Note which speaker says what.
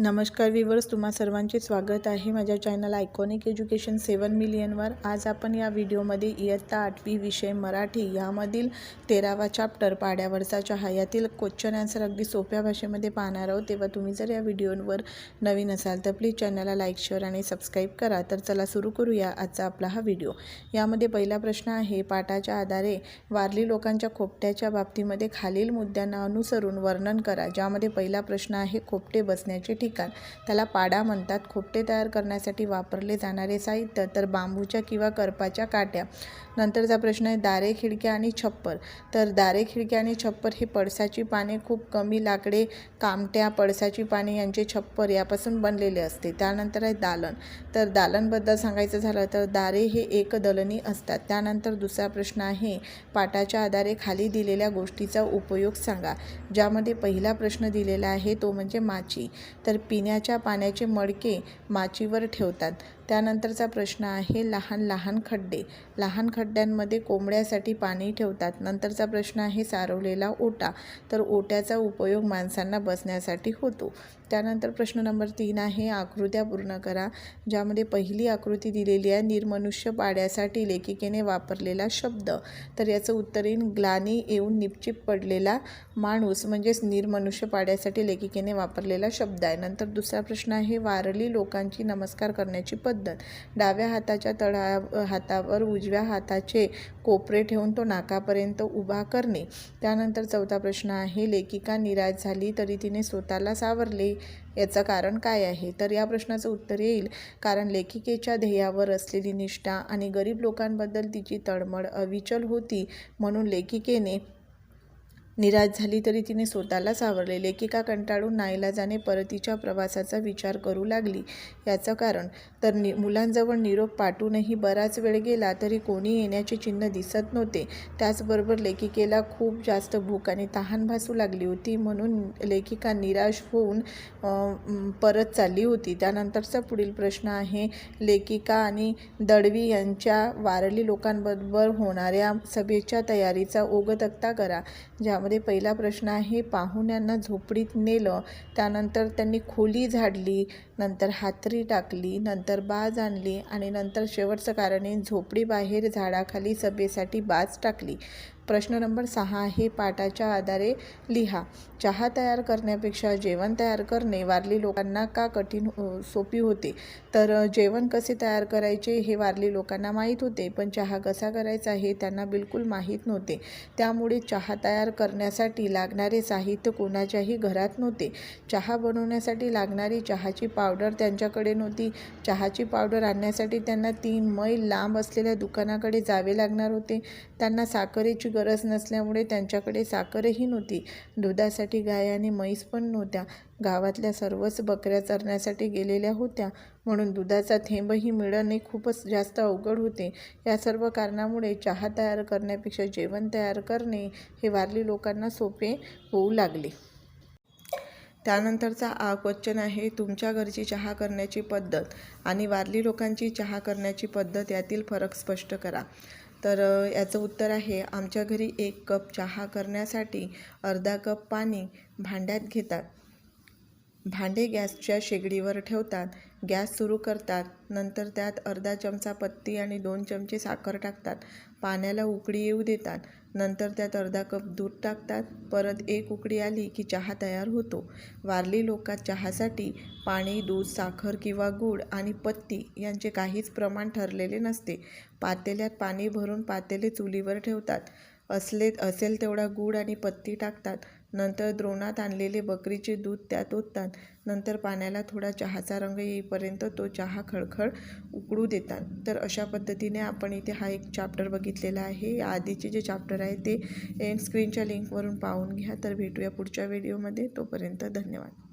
Speaker 1: नमस्कार विवर्स तुम्हा सर्वांचे स्वागत आहे माझ्या चॅनल आयकॉनिक एज्युकेशन सेवन मिलियनवर. आज आपण या व्हिडिओमध्ये इयत्ता आठवी विषय मराठी यामधील तेरावा चॅप्टर पाड्यावरचा चहा यातील क्वेश्चन आन्सर अगदी सोप्या भाषेमध्ये पाहणार आहोत. तेव्हा तुम्ही जर या व्हिडिओवर नवीन असाल तर प्लीज चॅनलला लाईक शेअर आणि सबस्क्राईब करा. तर चला सुरू करूया आजचा आपला हा व्हिडिओ. यामध्ये पहिला प्रश्न आहे पाठाच्या आधारे वारली लोकांच्या खोपट्याच्या बाबतीमध्ये खालील मुद्द्यांना अनुसरून वर्णन करा. ज्यामध्ये पहिला प्रश्न आहे खोपटे बसण्याचे ठिकाण. त्याला पाडा म्हणतात. खोपटे तयार करण्यासाठी वापरले जाणारे साहित्य तर बांबूच्या किंवा करपाच्या काट्या. नंतरचा प्रश्न आहे दारे खिडक्या आणि छप्पर. तर दारे खिडक्या आणि छप्पर हे पळसाची पाने. खूप कमी लाकडे कामट्या पळसाची पाने यांचे छप्पर यापासून बनलेले असते. त्यानंतर आहे दालन. तर दालनबद्दल सांगायचं झालं तर दारे हे एक दलनी असतात. त्यानंतर दुसरा प्रश्न आहे पाटाच्या आधारे खाली दिलेल्या गोष्टीचा उपयोग सांगा. ज्यामध्ये पहिला प्रश्न दिलेला आहे तो म्हणजे माची. तर पिण्याच्या पाण्याचे मडके माचीवर ठेवतात. त्यानंतरचा प्रश्न आहे लहान लहान खड्डे. लहान खड्ड्यांमध्ये कोंबड्यासाठी पाणी ठेवतात. नंतरचा प्रश्न आहे सारवलेला ओटा. तर ओट्याचा उपयोग माणसांना बसण्यासाठी होतो. त्यानंतर प्रश्न नंबर तीन आहे आकृत्या पूर्ण करा ज्यामध्ये पहिली आकृती दिलेली आहे निर्मनुष्य पाड्यासाठी लेखिकेने वापरलेला शब्द. तर याचं उत्तर येईल ग्लानी येऊन निपचिप पडलेला माणूस म्हणजेच निर्मनुष्य पाड्यासाठी लेखिकेने वापरलेला शब्द आहे. नंतर दुसरा प्रश्न आहे वारली लोकांची नमस्कार करण्याची पद्धत. डाव्या हाताच्या तळा हातावर उजव्या हाताचे कोपरे ठेवून तो नाकापर्यंत उभा करणे. त्यानंतर चौथा प्रश्न आहे लेखिका निराश झाली तरी तिने स्वतःला सावरले. याचं कारण काय आहे? तर या प्रश्नाचं उत्तर येईल. कारण लेखिकेच्या ध्येयावर असलेली निष्ठा आणि गरीब लोकांबद्दल तिची तळमळ अविचल होती म्हणून लेखिकेने निराश झाली तरी तिने स्वतःला सावरले लेखिका कंटाळून नाईलाजाने परतीच्या प्रवासाचा विचार करू लागली. याचं कारण तर नि मुलांजवळ निरोप पाठवूनही बराच वेळ गेला तरी कोणी येण्याचे चिन्ह दिसत नव्हते. त्याचबरोबर लेखिकेला खूप जास्त भूक आणि तहान भासू लागली होती म्हणून लेखिका निराश होऊन परत चालली होती. त्यानंतरचा पुढील प्रश्न आहे लेखिका आणि दळवी यांच्या वारली लोकांबरोबर होणाऱ्या सभेच्या तयारीचा ओगतक्ता करा ज्यामध्ये त्यामध्ये पहिला प्रश्न आहे पाहुण्यांना झोपडीत नेलं त्यानंतर त्यांनी खोली झाडली नंतर हातरी टाकली नंतर बाज आणली आणि नंतर शेवटचं कारण आहे झोपडीबाहेर झाडाखाली सभेसाठी बाज टाकली. प्रश्न नंबर सहा आहे पाठाच्या आधारे लिहा. चहा तयार करण्यापेक्षा जेवण तयार करणे वारली लोकांना का कठीण सोपी होते? तर जेवण कसे तयार करायचे हे वारली लोकांना माहीत होते पण चहा कसा करायचा हे त्यांना बिलकुल माहीत नव्हते. त्यामुळे चहा तयार करण्यासाठी लागणारे साहित्य कोणाच्याही घरात नव्हते. चहा बनवण्यासाठी लागणारी चहाची पावडर त्यांच्याकडे नव्हती. चहाची पावडर आणण्यासाठी त्यांना तीन मैल लांब असलेल्या दुकानाकडे जावे लागणार होते. त्यांना साखरेची गरज नसल्यामुळे त्यांच्याकडे साखरही नव्हती. दुधासाठी गाय आणि म्हैस पण नव्हत्या. गावातल्या सर्वच बकऱ्या चरण्यासाठी गेलेल्या होत्या. म्हणून दुधाचा थेंबही मिळणे खूपच जास्त अवघड होते. या सर्व कारणामुळे चहा तयार करण्यापेक्षा जेवण तयार करणे हे वारली लोकांना सोपे होऊ लागले. त्यानंतरचा आ क्वेश्चन आहे तुमच्या घरची चहा करण्याची पद्धत आणि वारली लोकांची चहा करण्याची पद्धत यातील फरक स्पष्ट करा. तर याचं उत्तर आहे आमच्या घरी एक कप चहा करण्यासाठी अर्धा कप पाणी भांड्यात घेतात. भांडे गॅसच्या शेगडीवर ठेवतात. गॅस सुरू करतात. नंतर त्यात अर्धा चमचा पत्ती आणि दोन चमचे साखर टाकतात. पाण्याला उकळी येऊ देतात. नंतर त्यात अर्धा कप दूध टाकतात. परत एक उकळी आली की चहा तयार होतो. वारली लोकात चहासाठी पाणी दूध साखर किंवा गूळ आणि पत्ती यांचे काहीच प्रमाण ठरलेले नसते. पातेल्यात पाणी भरून पातेले चुलीवर ठेवतात. असले असेल तेवढा गूळ आणि पत्ती टाकतात. नंतर द्रोणात आणलेले बकरीचे दूध त्यात ओततात. नंतर पाण्याला थोडा चहाचा रंग येईपर्यंत तो चहा खळखळ उकळू देतात. तर अशा पद्धतीने आपण इथे हा एक चॅप्टर बघितलेला आहे. या आधीचे जे चॅप्टर आहे ते एंड स्क्रीनच्या लिंकवरून पाहून घ्या. तर भेटूया पुढच्या व्हिडिओमध्ये तोपर्यंत धन्यवाद.